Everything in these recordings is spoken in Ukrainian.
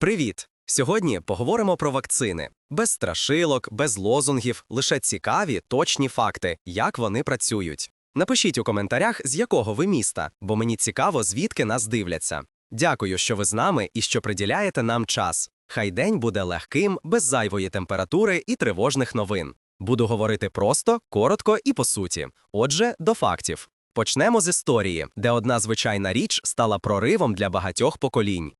Привіт! Сьогодні поговоримо про вакцини. Без страшилок, без лозунгів, лише цікаві, точні факти, як вони працюють. Напишіть у коментарях, з якого ви міста, бо мені цікаво, звідки нас дивляться. Дякую, що ви з нами і що приділяєте нам час. Хай день буде легким, без зайвої температури і тривожних новин. Буду говорити просто, коротко і по суті. Отже, до фактів. Почнемо з історії, де одна звичайна річ стала проривом для багатьох поколінь.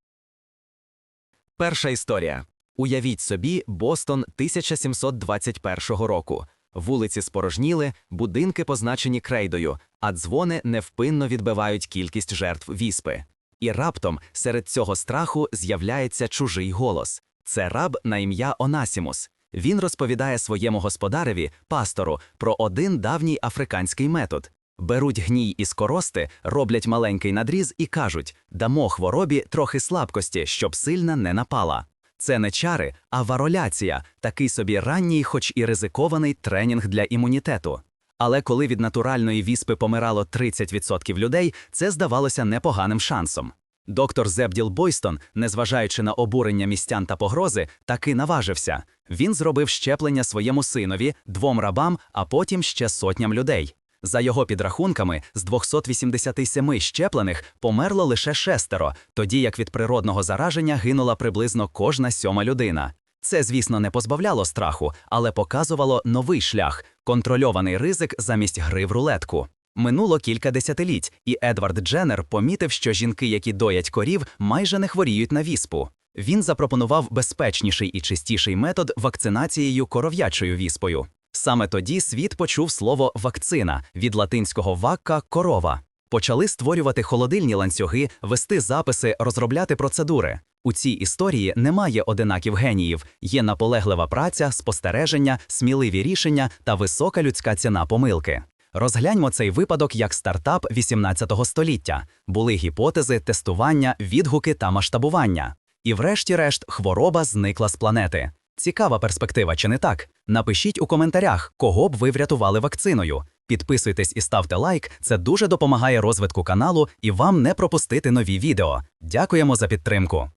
Перша історія. Уявіть собі, Бостон 1721 року. Вулиці спорожніли, будинки позначені крейдою, а дзвони невпинно відбивають кількість жертв віспи. І раптом серед цього страху з'являється чужий голос. Це раб на ім'я Онасімус. Він розповідає своєму господареві, пастору, про один давній африканський метод. Беруть гній із корости, роблять маленький надріз і кажуть: дамо хворобі трохи слабкості, щоб сильна не напала. Це не чари, а вароляція, такий собі ранній, хоч і ризикований тренінг для імунітету. Але коли від натуральної віспи помирало 30% людей, це здавалося непоганим шансом. Доктор Зебділ Бойстон, незважаючи на обурення містян та погрози, таки наважився. Він зробив щеплення своєму синові, двом рабам, а потім ще сотням людей. За його підрахунками, з 287 щеплених померло лише шестеро, тоді як від природного зараження гинула приблизно кожна сьома людина. Це, звісно, не позбавляло страху, але показувало новий шлях контрольований ризик замість гри в рулетку. Минуло кілька десятиліть, і Едвард Дженнер помітив, що жінки, які доять корів, майже не хворіють на віспу. Він запропонував безпечніший і чистіший метод вакцинацією коров'ячою віспою. Саме тоді світ почув слово вакцина від латинського вакка корова. Почали створювати холодильні ланцюги, вести записи, розробляти процедури. У цій історії немає одинаків геніїв, є наполеглива праця, спостереження, сміливі рішення та висока людська ціна помилки. Розгляньмо цей випадок як стартап 18 століття. Були гіпотези, тестування, відгуки та масштабування. І, врешті-решт, хвороба зникла з планети. Цікава перспектива, чи не так? Напишіть у коментарях, кого б ви врятували вакциною. Підписуйтесь і ставте лайк, це дуже допомагає розвитку каналу і вам не пропустити нові відео. Дякуємо за підтримку.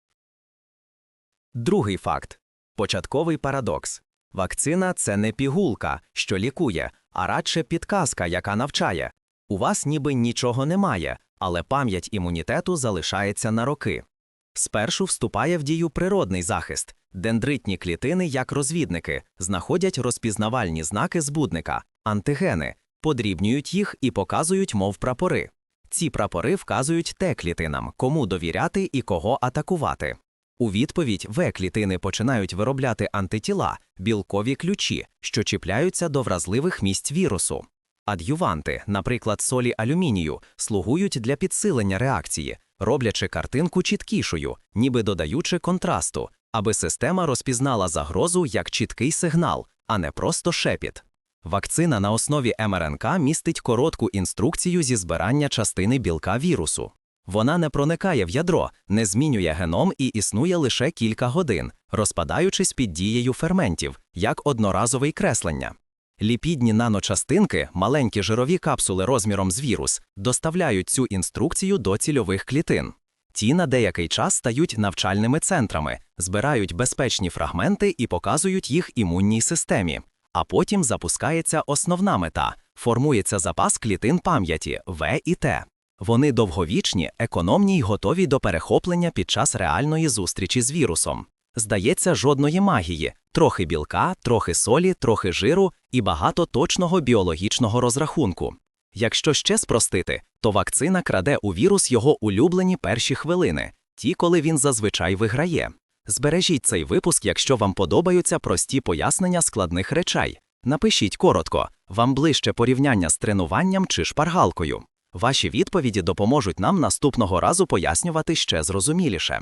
Другий факт початковий парадокс. Вакцина це не пігулка, що лікує, а радше підказка, яка навчає. У вас ніби нічого немає, але пам'ять імунітету залишається на роки. Спершу вступає в дію природний захист. Дендритні клітини, як розвідники, знаходять розпізнавальні знаки збудника, антигени, подрібнюють їх і показують, мов прапори. Ці прапори вказують те клітинам, кому довіряти і кого атакувати. У відповідь В-клітини починають виробляти антитіла, білкові ключі, що чіпляються до вразливих місць вірусу. Ад'юванти, наприклад, солі алюмінію, слугують для підсилення реакції, роблячи картинку чіткішою, ніби додаючи контрасту, аби система розпізнала загрозу як чіткий сигнал, а не просто шепіт. Вакцина на основі МРНК містить коротку інструкцію зі збирання частини білка вірусу. Вона не проникає в ядро, не змінює геном і існує лише кілька годин, розпадаючись під дією ферментів, як одноразовий креслення. Ліпідні наночастинки, маленькі жирові капсули розміром з вірус, доставляють цю інструкцію до цільових клітин. Ті на деякий час стають навчальними центрами, збирають безпечні фрагменти і показують їх імунній системі. А потім запускається основна мета формується запас клітин пам'яті В і Т. Вони довговічні, економні й готові до перехоплення під час реальної зустрічі з вірусом. Здається, жодної магії, трохи білка, трохи солі, трохи жиру і багато точного біологічного розрахунку. Якщо ще спростити, то вакцина краде у вірус його улюблені перші хвилини, ті, коли він зазвичай виграє. Збережіть цей випуск, якщо вам подобаються прості пояснення складних речей. Напишіть коротко, вам ближче порівняння з тренуванням чи шпаргалкою. Ваші відповіді допоможуть нам наступного разу пояснювати ще зрозуміліше.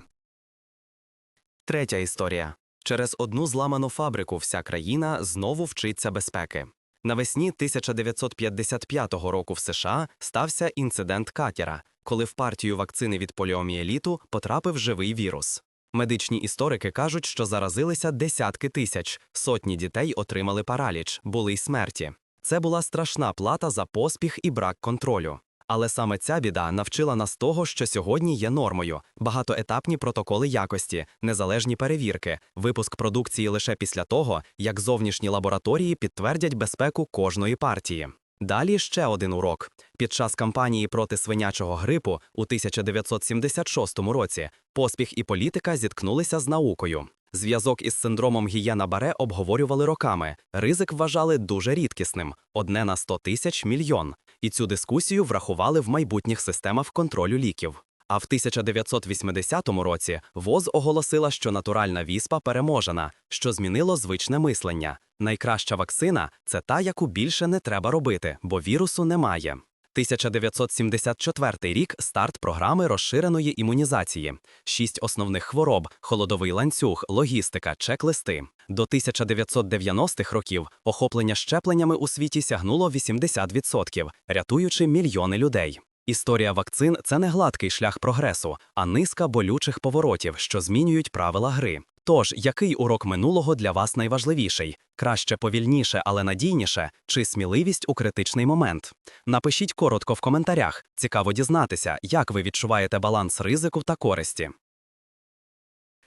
Третя історія. Через одну зламану фабрику вся країна знову вчиться безпеки. Навесні 1955 року в США стався інцидент катера, коли в партію вакцини від поліомієліту потрапив живий вірус. Медичні історики кажуть, що заразилися десятки тисяч, сотні дітей отримали параліч, були й смерті. Це була страшна плата за поспіх і брак контролю. Але саме ця біда навчила нас того, що сьогодні є нормою: багатоетапні протоколи якості, незалежні перевірки, випуск продукції лише після того, як зовнішні лабораторії підтвердять безпеку кожної партії. Далі ще один урок. Під час кампанії проти свинячого грипу у 1976 році поспіх і політика зіткнулися з наукою. Зв'язок із синдромом гієна Баре обговорювали роками. Ризик вважали дуже рідкісним одне на 100 тисяч мільйон. І цю дискусію врахували в майбутніх системах контролю ліків. А в 1980 році ВОЗ оголосила, що натуральна віспа переможена, що змінило звичне мислення. Найкраща вакцина це та, яку більше не треба робити, бо вірусу немає. 1974 рік старт програми розширеної імунізації, шість основних хвороб, холодовий ланцюг, логістика, чек-листи. До 1990-х років охоплення щепленнями у світі сягнуло 80%, рятуючи мільйони людей. Історія вакцин це не гладкий шлях прогресу, а низка болючих поворотів, що змінюють правила гри. Тож, який урок минулого для вас найважливіший? Краще повільніше, але надійніше, чи сміливість у критичний момент? Напишіть коротко в коментарях. Цікаво дізнатися, як ви відчуваєте баланс ризику та користі.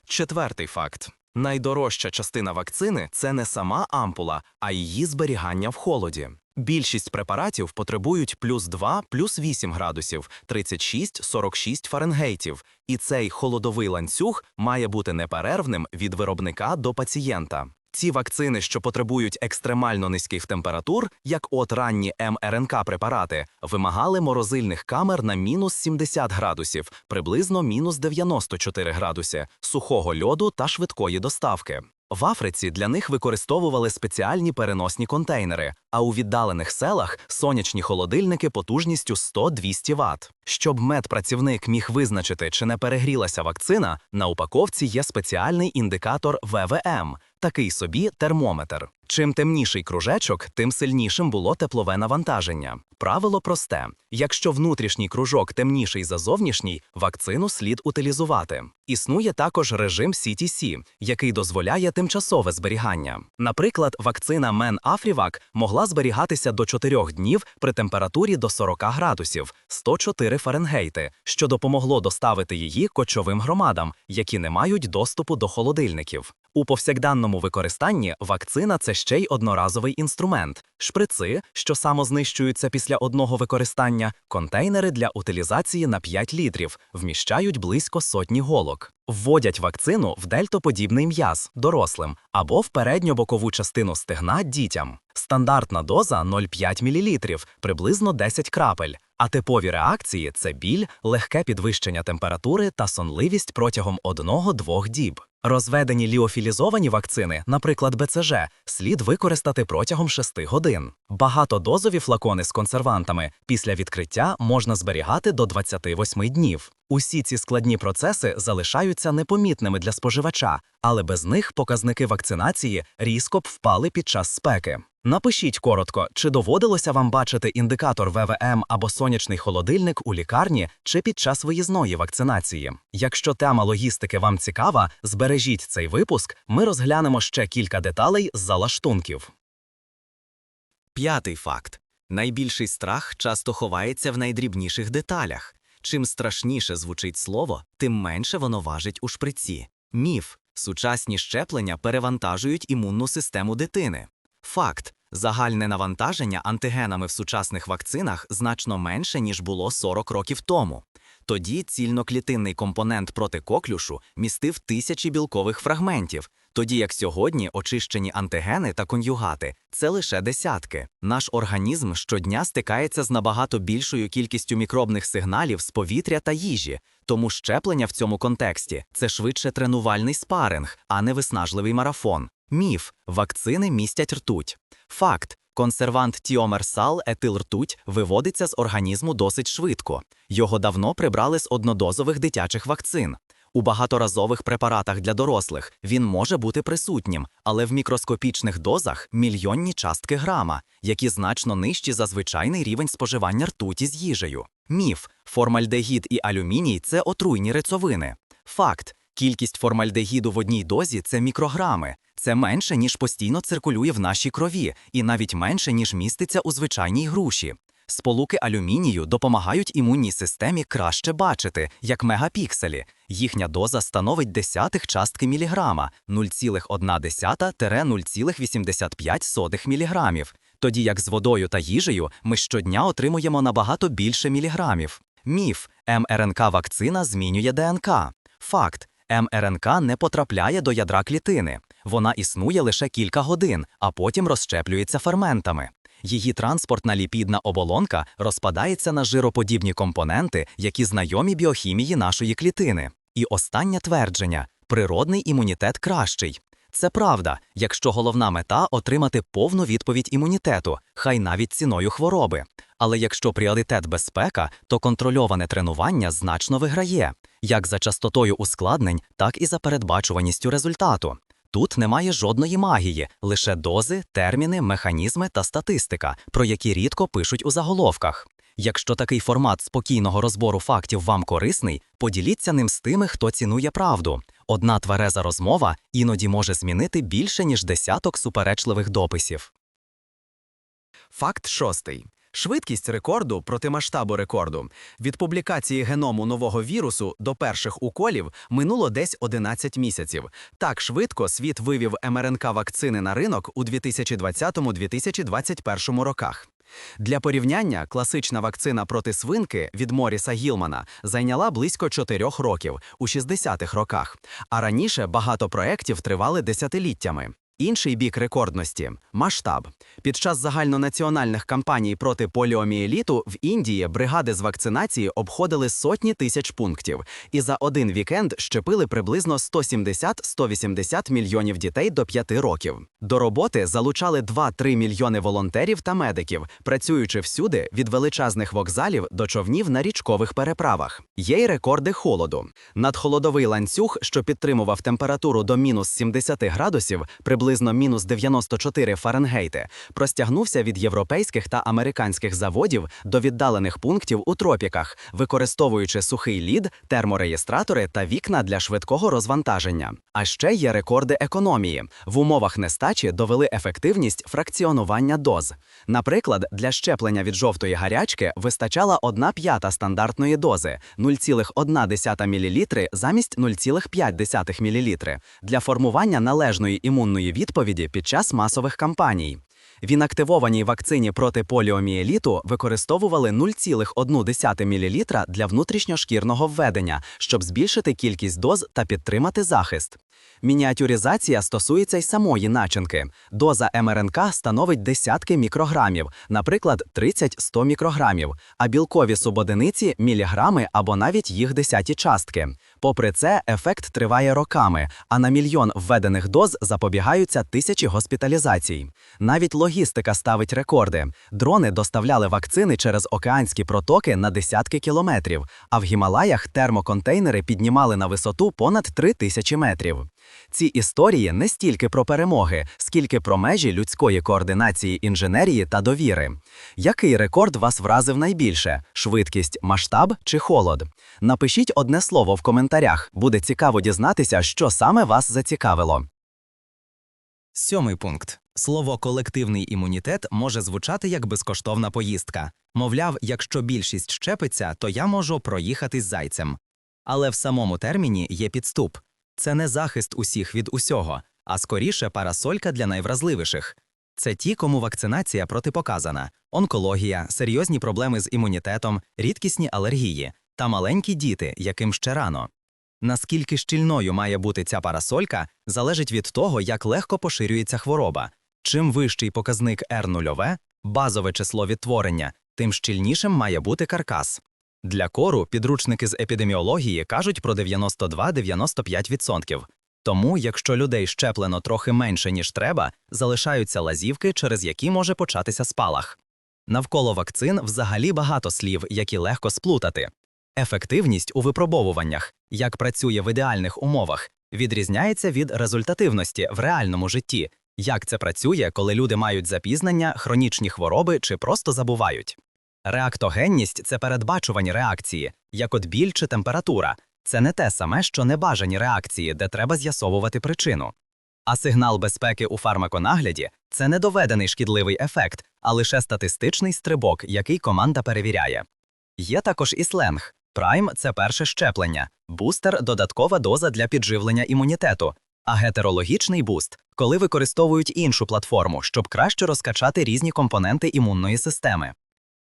Четвертий факт. Найдорожча частина вакцини це не сама ампула, а її зберігання в холоді. Більшість препаратів потребують плюс 2, плюс 8 градусів, 36-46 фаренгейтів, і цей холодовий ланцюг має бути неперервним від виробника до пацієнта. Ці вакцини, що потребують екстремально низьких температур, як от ранні МРНК-препарати, вимагали морозильних камер на мінус 70 градусів, приблизно мінус 94 градуси, сухого льоду та швидкої доставки. В Африці для них використовували спеціальні переносні контейнери, а у віддалених селах сонячні холодильники потужністю 100-200 Вт. Щоб медпрацівник міг визначити, чи не перегрілася вакцина, на упаковці є спеціальний індикатор ВВМ, такий собі термометр. Чим темніший кружечок, тим сильнішим було теплове навантаження. Правило просте: якщо внутрішній кружок темніший за зовнішній, вакцину слід утилізувати. Існує також режим CTC, який дозволяє тимчасове зберігання. Наприклад, вакцина Мен могла зберігатися до 4 днів при температурі до 40 градусів 104 Фаренгейти, що допомогло доставити її кочовим громадам, які не мають доступу до холодильників. У повсякденному використанні вакцина це ще й одноразовий інструмент, шприци, що самознищуються після одного використання, контейнери для утилізації на 5 літрів, вміщають близько сотні голок. Вводять вакцину в дельтоподібний м'яз дорослим або в передньо-бокову частину стегна дітям. Стандартна доза 0,5 мл, приблизно 10 крапель. А типові реакції це біль, легке підвищення температури та сонливість протягом 1-2 діб. Розведені ліофілізовані вакцини, наприклад, БЦЖ, слід використати протягом 6 годин. Багатодозові флакони з консервантами після відкриття можна зберігати до 28 днів. Усі ці складні процеси залишаються непомітними для споживача, але без них показники вакцинації різко б впали під час спеки. Напишіть коротко, чи доводилося вам бачити індикатор ВВМ або сонячний холодильник у лікарні чи під час виїзної вакцинації. Якщо тема логістики вам цікава, збережіть цей випуск, ми розглянемо ще кілька деталей з залаштунків. П'ятий факт. Найбільший страх часто ховається в найдрібніших деталях. Чим страшніше звучить слово, тим менше воно важить у шприці. Міф. Сучасні щеплення перевантажують імунну систему дитини. Факт. Загальне навантаження антигенами в сучасних вакцинах значно менше, ніж було 40 років тому. Тоді цільноклітинний компонент проти коклюшу містив тисячі білкових фрагментів, тоді як сьогодні очищені антигени та конюгати це лише десятки. Наш організм щодня стикається з набагато більшою кількістю мікробних сигналів з повітря та їжі, тому щеплення в цьому контексті це швидше тренувальний спаринг, а не виснажливий марафон. Міф вакцини містять ртуть. Факт. Консервант тіомерсал етилртуть виводиться з організму досить швидко. Його давно прибрали з однодозових дитячих вакцин. У багаторазових препаратах для дорослих він може бути присутнім, але в мікроскопічних дозах мільйонні частки грама, які значно нижчі за звичайний рівень споживання ртуті з їжею. Міф формальдегід і алюміній це отруйні речовини. Факт. Кількість формальдегіду в одній дозі це мікрограми. Це менше, ніж постійно циркулює в нашій крові, і навіть менше, ніж міститься у звичайній груші. Сполуки алюмінію допомагають імунній системі краще бачити, як мегапікселі. Їхня доза становить десятих частки міліграма 0,1-0,85 міліграмів, тоді як з водою та їжею ми щодня отримуємо набагато більше міліграмів. Міф МРНК-вакцина змінює ДНК. Факт МРНК не потрапляє до ядра клітини. Вона існує лише кілька годин, а потім розщеплюється ферментами. Її транспортна ліпідна оболонка розпадається на жироподібні компоненти, які знайомі біохімії нашої клітини. І останнє твердження природний імунітет кращий. Це правда, якщо головна мета отримати повну відповідь імунітету, хай навіть ціною хвороби. Але якщо пріоритет безпека, то контрольоване тренування значно виграє, як за частотою ускладнень, так і за передбачуваністю результату. Тут немає жодної магії, лише дози, терміни, механізми та статистика, про які рідко пишуть у заголовках. Якщо такий формат спокійного розбору фактів вам корисний, поділіться ним з тими, хто цінує правду. Одна твереза розмова іноді може змінити більше, ніж десяток суперечливих дописів. Факт шостий. Швидкість рекорду проти масштабу рекорду. Від публікації геному нового вірусу до перших уколів минуло десь 11 місяців. Так швидко світ вивів МРНК-вакцини на ринок у 2020-2021 роках. Для порівняння, класична вакцина проти свинки від Моріса Гілмана зайняла близько 4 років у 60-х роках, а раніше багато проєктів тривали десятиліттями. Інший бік рекордності масштаб. Під час загальнонаціональних кампаній проти поліомієліту в Індії бригади з вакцинації обходили сотні тисяч пунктів, і за один вікенд щепили приблизно 170-180 мільйонів дітей до 5 років. До роботи залучали 2-3 мільйони волонтерів та медиків, працюючи всюди від величезних вокзалів до човнів на річкових переправах. Є й рекорди холоду. Надхолодовий ланцюг, що підтримував температуру до мінус 70 градусів, приблизно мінус 94 Фаренгейти, простягнувся від європейських та американських заводів до віддалених пунктів у тропіках, використовуючи сухий лід, термореєстратори та вікна для швидкого розвантаження. А ще є рекорди економії. В умовах нестачі довели ефективність фракціонування доз. Наприклад, для щеплення від жовтої гарячки вистачала 1 п'ята стандартної дози 0,1 мл замість 0,5 мл для формування належної імунної відповіді під час масових кампаній. В інактивованій вакцині проти поліомієліту використовували 0,1 мл для внутрішньошкірного введення, щоб збільшити кількість доз та підтримати захист. Мініатюризація стосується й самої начинки. Доза МРНК становить десятки мікрограмів, наприклад, 30-100 мікрограмів, а білкові субодиниці – міліграми або навіть їх десяті частки. Попри це, ефект триває роками, а на мільйон введених доз запобігаються тисячі госпіталізацій. Навіть логістика ставить рекорди. Дрони доставляли вакцини через океанські протоки на десятки кілометрів, а в Гімалаях термоконтейнери піднімали на висоту понад 3 тисячі метрів. Ці історії не стільки про перемоги, скільки про межі людської координації інженерії та довіри. Який рекорд вас вразив найбільше: швидкість, масштаб чи холод? Напишіть одне слово в коментарях. Буде цікаво дізнатися, що саме вас зацікавило. Сьомий пункт. Слово колективний імунітет може звучати як безкоштовна поїздка. Мовляв, якщо більшість щепиться, то я можу проїхатись зайцем. Але в самому терміні є підступ. Це не захист усіх від усього, а скоріше парасолька для найвразливіших. Це ті, кому вакцинація протипоказана, онкологія, серйозні проблеми з імунітетом, рідкісні алергії та маленькі діти, яким ще рано. Наскільки щільною має бути ця парасолька, залежить від того, як легко поширюється хвороба. Чим вищий показник R0, базове число відтворення, тим щільнішим має бути каркас. Для кору підручники з епідеміології кажуть про 92-95%. Тому, якщо людей щеплено трохи менше, ніж треба, залишаються лазівки, через які може початися спалах. Навколо вакцин взагалі багато слів, які легко сплутати. Ефективність у випробовуваннях, як працює в ідеальних умовах, відрізняється від результативності в реальному житті, як це працює, коли люди мають запізнення, хронічні хвороби чи просто забувають. Реактогенність це передбачувані реакції, як от біль чи температура. Це не те саме, що небажані реакції, де треба з'ясовувати причину. А сигнал безпеки у фармаконагляді це недоведений шкідливий ефект, а лише статистичний стрибок, який команда перевіряє. Є також і сленг. Прайм це перше щеплення, бустер додаткова доза для підживлення імунітету, а гетерологічний буст, коли використовують іншу платформу, щоб краще розкачати різні компоненти імунної системи.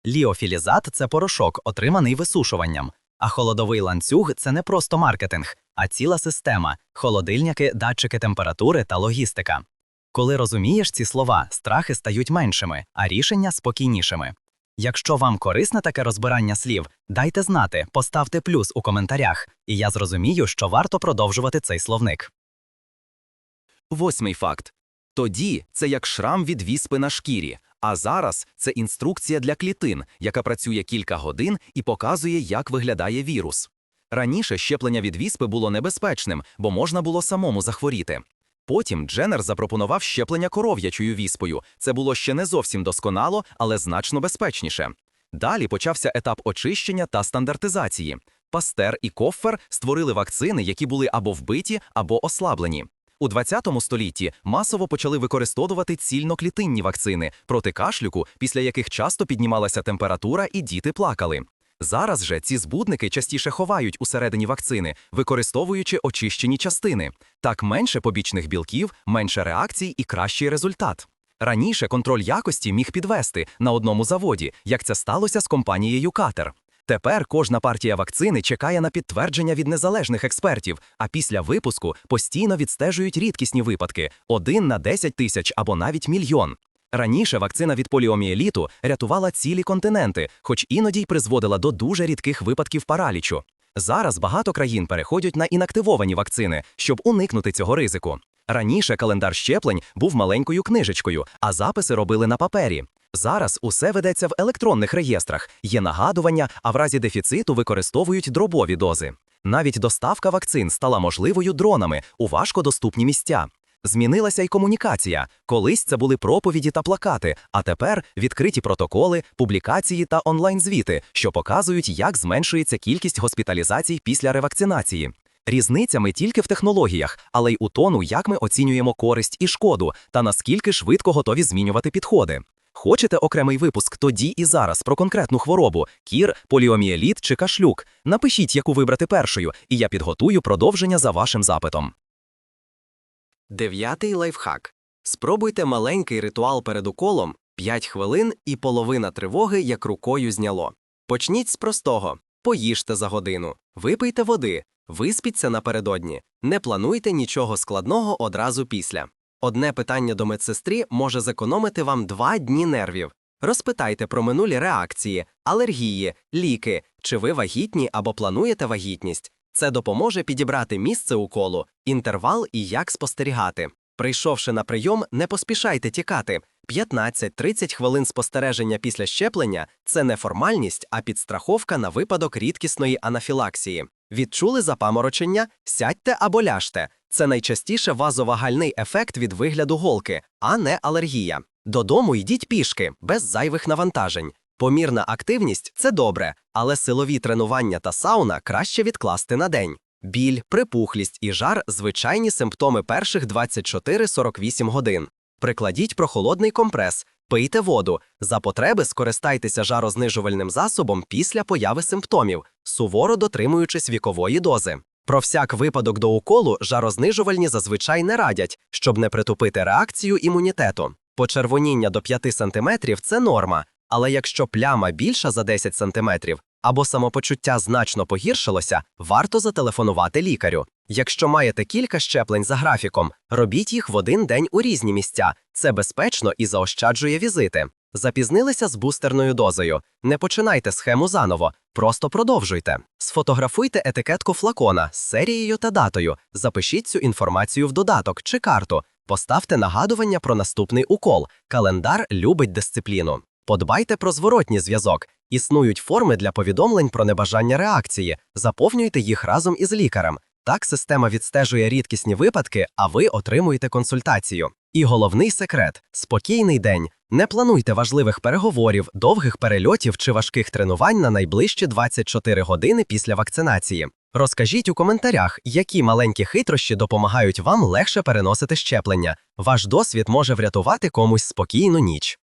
Ліофілізат це порошок, отриманий висушуванням. А холодовий ланцюг це не просто маркетинг, а ціла система холодильники, датчики температури та логістика. Коли розумієш ці слова, страхи стають меншими, а рішення спокійнішими. Якщо вам корисне таке розбирання слів, дайте знати, поставте плюс у коментарях, і я зрозумію, що варто продовжувати цей словник. Восьмий факт. Тоді це як шрам від віспи на шкірі, а зараз це інструкція для клітин, яка працює кілька годин і показує, як виглядає вірус. Раніше щеплення від віспи було небезпечним, бо можна було самому захворіти. Потім Дженнер запропонував щеплення коров'ячою віспою. Це було ще не зовсім досконало, але значно безпечніше. Далі почався етап очищення та стандартизації. Пастер і Коффер створили вакцини, які були або вбиті, або ослаблені. У 20 столітті масово почали використовувати цільноклітинні вакцини проти кашлюку, після яких часто піднімалася температура і діти плакали. Зараз же ці збудники частіше ховають усередині вакцини, використовуючи очищені частини. Так менше побічних білків, менше реакцій і кращий результат. Раніше контроль якості міг підвести на одному заводі, як це сталося з компанією Катер. Тепер кожна партія вакцини чекає на підтвердження від незалежних експертів, а після випуску постійно відстежують рідкісні випадки один на 10 тисяч або навіть мільйон. Раніше вакцина від поліомієліту рятувала цілі континенти, хоч іноді й призводила до дуже рідких випадків паралічу. Зараз багато країн переходять на інактивовані вакцини, щоб уникнути цього ризику. Раніше календар щеплень був маленькою книжечкою, а записи робили на папері. Зараз усе ведеться в електронних реєстрах, є нагадування, а в разі дефіциту використовують дробові дози. Навіть доставка вакцин стала можливою дронами у важкодоступні місця. Змінилася й комунікація. Колись це були проповіді та плакати, а тепер відкриті протоколи, публікації та онлайн-звіти, що показують, як зменшується кількість госпіталізацій після ревакцинації. Різниця ми тільки в технологіях, але й у тону, як ми оцінюємо користь і шкоду, та наскільки швидко готові змінювати підходи. Хочете окремий випуск тоді і зараз про конкретну хворобу кір, поліомієліт чи кашлюк? Напишіть, яку вибрати першою, і я підготую продовження за вашим запитом. Дев'ятий лайфхак. Спробуйте маленький ритуал перед уколом 5 хвилин і половина тривоги як рукою зняло. Почніть з простого: поїжте за годину, випийте води, виспіться напередодні, не плануйте нічого складного одразу після. Одне питання до медсестрі може зекономити вам 2 дні нервів. Розпитайте про минулі реакції, алергії, ліки, чи ви вагітні або плануєте вагітність. Це допоможе підібрати місце уколу, інтервал і як спостерігати. Прийшовши на прийом, не поспішайте тікати. 15-30 хвилин спостереження після щеплення це не формальність, а підстраховка на випадок рідкісної анафілаксії. Відчули запаморочення? Сядьте або ляжте. Це найчастіше вазовагальний ефект від вигляду голки, а не алергія. Додому йдіть пішки, без зайвих навантажень. Помірна активність це добре, але силові тренування та сауна краще відкласти на день. Біль, припухлість і жар звичайні симптоми перших 24-48 годин. Прикладіть прохолодний компрес, пийте воду. За потреби скористайтеся жарознижувальним засобом після появи симптомів, суворо дотримуючись вікової дози. Про всяк випадок до уколу жарознижувальні зазвичай не радять, щоб не притупити реакцію імунітету. Почервоніння до 5 см – це норма, але якщо пляма більша за 10 см або самопочуття значно погіршилося, варто зателефонувати лікарю. Якщо маєте кілька щеплень за графіком, робіть їх в один день у різні місця. Це безпечно і заощаджує візити. Запізнилися з бустерною дозою. Не починайте схему заново, просто продовжуйте. Сфотографуйте етикетку флакона з серією та датою, запишіть цю інформацію в додаток чи карту, поставте нагадування про наступний укол. Календар любить дисципліну. Подбайте про зворотній зв'язок. Існують форми для повідомлень про небажання реакції, заповнюйте їх разом із лікарем. Так система відстежує рідкісні випадки, а ви отримуєте консультацію. І головний секрет спокійний день. Не плануйте важливих переговорів, довгих перельотів чи важких тренувань на найближчі 24 години після вакцинації. Розкажіть у коментарях, які маленькі хитрощі допомагають вам легше переносити щеплення. Ваш досвід може врятувати комусь спокійну ніч.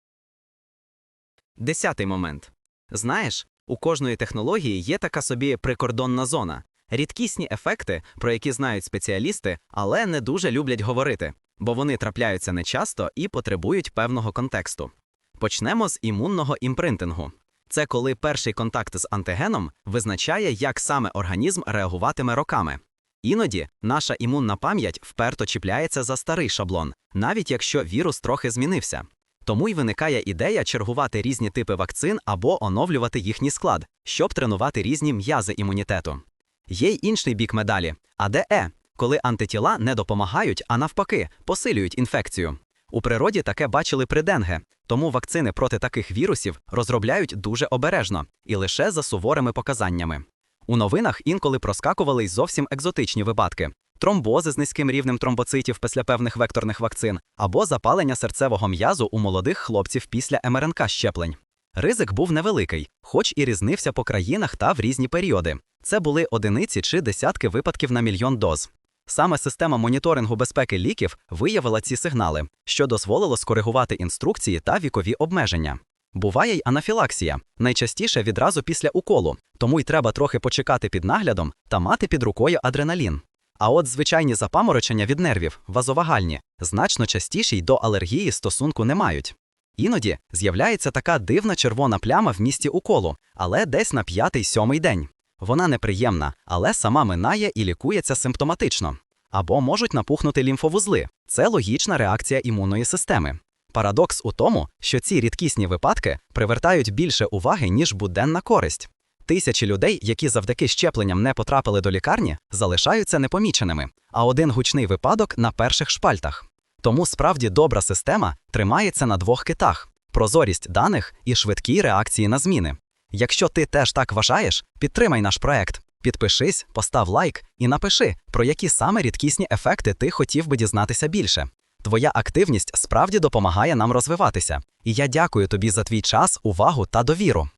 Десятий момент. Знаєш, у кожної технології є така собі прикордонна зона, рідкісні ефекти, про які знають спеціалісти, але не дуже люблять говорити, бо вони трапляються нечасто і потребують певного контексту. Почнемо з імунного імпринтингу. Це коли перший контакт з антигеном визначає, як саме організм реагуватиме роками. Іноді наша імунна пам'ять вперто чіпляється за старий шаблон, навіть якщо вірус трохи змінився. Тому й виникає ідея чергувати різні типи вакцин або оновлювати їхній склад, щоб тренувати різні м'язи імунітету. Є й інший бік медалі АДЕ, коли антитіла не допомагають, а навпаки, посилюють інфекцію. У природі таке бачили при денге, тому вакцини проти таких вірусів розробляють дуже обережно і лише за суворими показаннями. У новинах інколи проскакували й зовсім екзотичні випадки: тромбози з низьким рівнем тромбоцитів після певних векторних вакцин або запалення серцевого м'язу у молодих хлопців після МРНК щеплень. Ризик був невеликий, хоч і різнився по країнах та в різні періоди. Це були одиниці чи десятки випадків на мільйон доз. Саме система моніторингу безпеки ліків виявила ці сигнали, що дозволило скоригувати інструкції та вікові обмеження. Буває й анафілаксія, найчастіше відразу після уколу, тому й треба трохи почекати під наглядом та мати під рукою адреналін. А от звичайні запаморочення від нервів, вазовагальні, значно частіші й до алергії стосунку не мають. Іноді з'являється така дивна червона пляма в місті уколу, але десь на п'ятий-сьомий день. Вона неприємна, але сама минає і лікується симптоматично. Або можуть напухнути лімфовузли. Це логічна реакція імунної системи. Парадокс у тому, що ці рідкісні випадки привертають більше уваги, ніж буденна користь. Тисячі людей, які завдяки щепленням не потрапили до лікарні, залишаються непоміченими, а один гучний випадок на перших шпальтах. Тому справді добра система тримається на двох китах: прозорість даних і швидкі реакції на зміни. Якщо ти теж так вважаєш, підтримай наш проект. Підпишись, постав лайк і напиши, про які саме рідкісні ефекти ти хотів би дізнатися більше. Твоя активність справді допомагає нам розвиватися, і я дякую тобі за твій час, увагу та довіру.